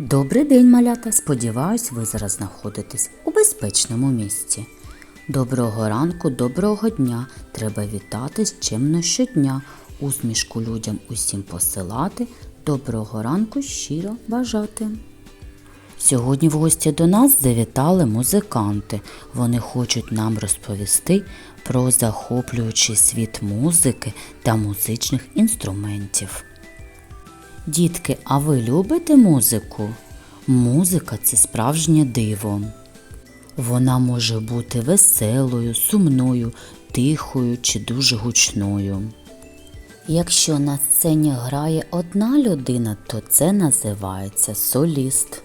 Добрий день, малята! Сподіваюсь, ви зараз знаходитесь у безпечному місці. Доброго ранку, доброго дня! Треба вітатись чимно щодня, усмішку людям усім посилати, доброго ранку щиро бажати. Сьогодні в гості до нас завітали музиканти. Вони хочуть нам розповісти про захоплюючий світ музики та музичних інструментів. Дітки, а ви любите музику? Музика це справжнє диво. Вона може бути веселою, сумною, тихою чи дуже гучною. Якщо на сцені грає одна людина, то це називається соліст.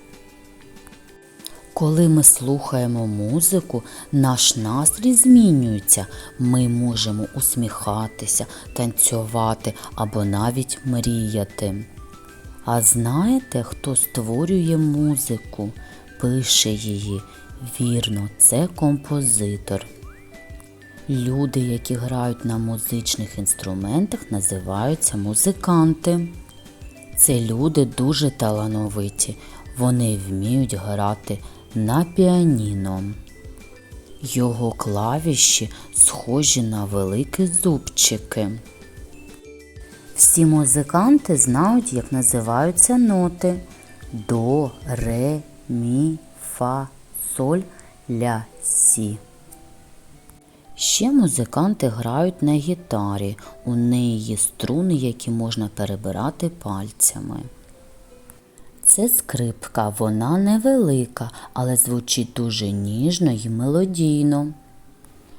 Коли ми слухаємо музику, наш настрій змінюється. Ми можемо усміхатися, танцювати або навіть мріяти. А знаєте, хто створює музику, пише її? Вірно, це композитор. Люди, які грають на музичних інструментах, називаються музиканти. Це люди дуже талановиті. Вони вміють грати на піаніно. Його клавіші схожі на великі зубчики. Всі музиканти знають, як називаються ноти до, ре, мі, фа, соль, ля, сі. Ще музиканти грають на гітарі. У неї є струни, які можна перебирати пальцями. Це скрипка, вона невелика, але звучить дуже ніжно і мелодійно.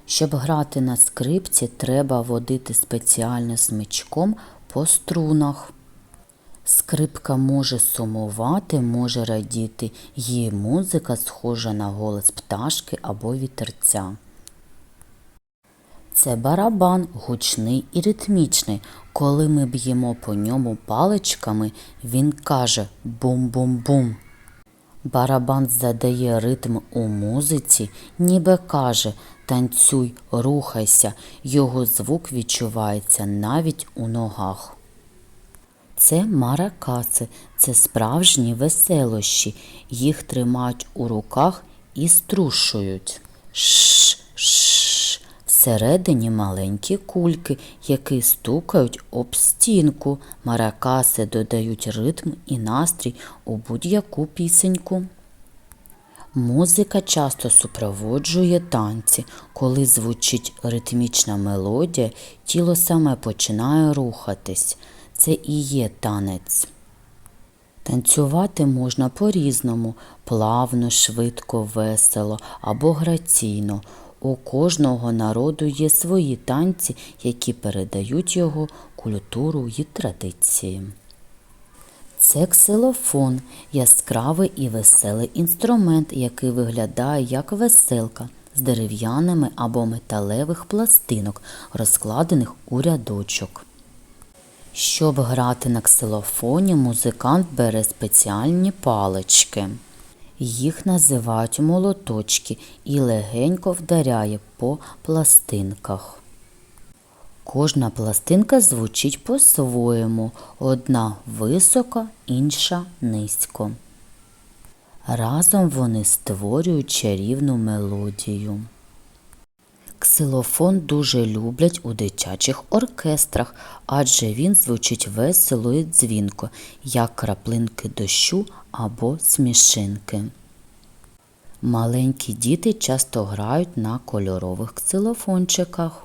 Щоб грати на скрипці, треба водити спеціально смичком по струнах. Скрипка може сумувати, може радіти, її музика схожа на голос пташки або вітерця. Це барабан гучний і ритмічний. Коли ми б'ємо по ньому паличками, він каже бум-бум-бум. Барабан задає ритм у музиці, ніби каже танцюй, рухайся, його звук відчувається навіть у ногах. Це маракаси, це справжні веселощі. Їх тримають у руках і струшують. Всередині маленькі кульки, які стукають об стінку. Маракаси додають ритм і настрій у будь-яку пісеньку. Музика часто супроводжує танці. Коли звучить ритмічна мелодія, тіло саме починає рухатись. Це і є танець. Танцювати можна по-різному плавно, швидко, весело або граційно. У кожного народу є свої танці, які передають його культуру і традиції. Це ксилофон яскравий і веселий інструмент, який виглядає як веселка з дерев'яними або металевих пластинок, розкладених у рядочок. Щоб грати на ксилофоні, музикант бере спеціальні палички. Їх називають молоточки і легенько вдаряє по пластинках. Кожна пластинка звучить по-своєму, одна високо, інша низько. Разом вони створюють чарівну мелодію. Ксилофон дуже люблять у дитячих оркестрах, адже він звучить весело і дзвінко, як краплинки дощу або смішинки. Маленькі діти часто грають на кольорових ксилофончиках.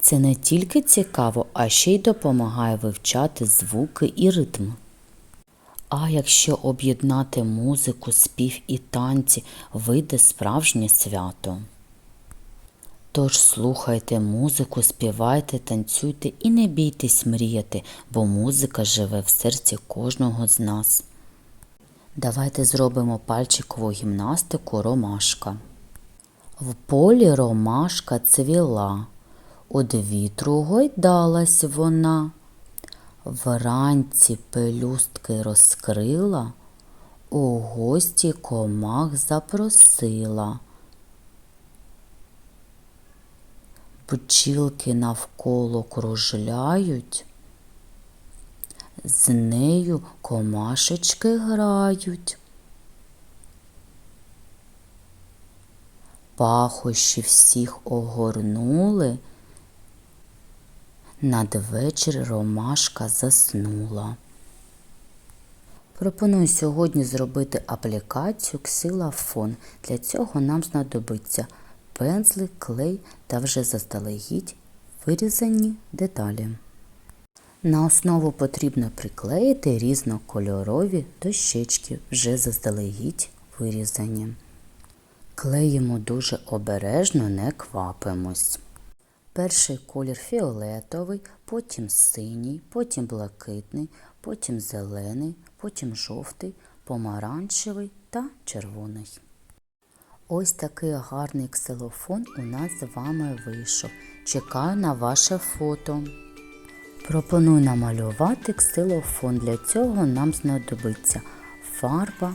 Це не тільки цікаво, а ще й допомагає вивчати звуки і ритм. А якщо об'єднати музику, спів і танці, вийде справжнє свято. Тож слухайте музику, співайте, танцюйте і не бійтесь мріяти, бо музика живе в серці кожного з нас. Давайте зробимо пальчикову гімнастику ромашка. В полі ромашка цвіла, од вітру гойдалась вона. Вранці пелюстки розкрила, у гості комах запросила. Бджілки навколо кружляють, З нею комашечки грають. Пахощі всіх огорнули. Надвечір ромашка заснула. Пропоную сьогодні зробити аплікацію ксилафон. Для цього нам знадобиться пензлик, клей та вже заздалегідь вирізані деталі. На основу потрібно приклеїти різнокольорові дощечки, вже заздалегідь вирізані. Клеїмо дуже обережно, не квапимось. Перший колір фіолетовий, потім синій, потім блакитний, потім зелений, потім жовтий, помаранчевий та червоний. Ось такий гарний ксилофон у нас з вами вийшов. Чекаю на ваше фото. Пропоную намалювати ксилофон. Для цього нам знадобиться фарба,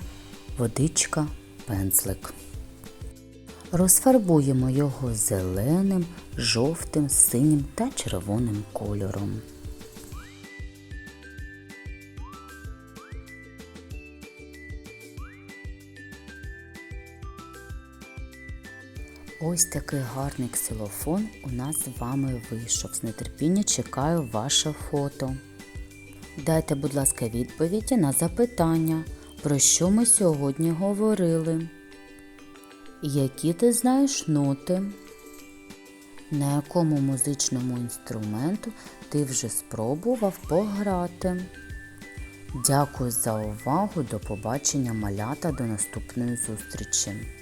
водичка, пензлик. Розфарбуємо його зеленим, жовтим, синім та червоним кольором. Ось такий гарний ксилофон у нас з вами вийшов. З нетерпіння чекаю ваше фото. Дайте, будь ласка, відповіді на запитання, про що ми сьогодні говорили. Які ти знаєш ноти? На якому музичному інструменту ти вже спробував пограти? Дякую за увагу. До побачення малята до наступної зустрічі.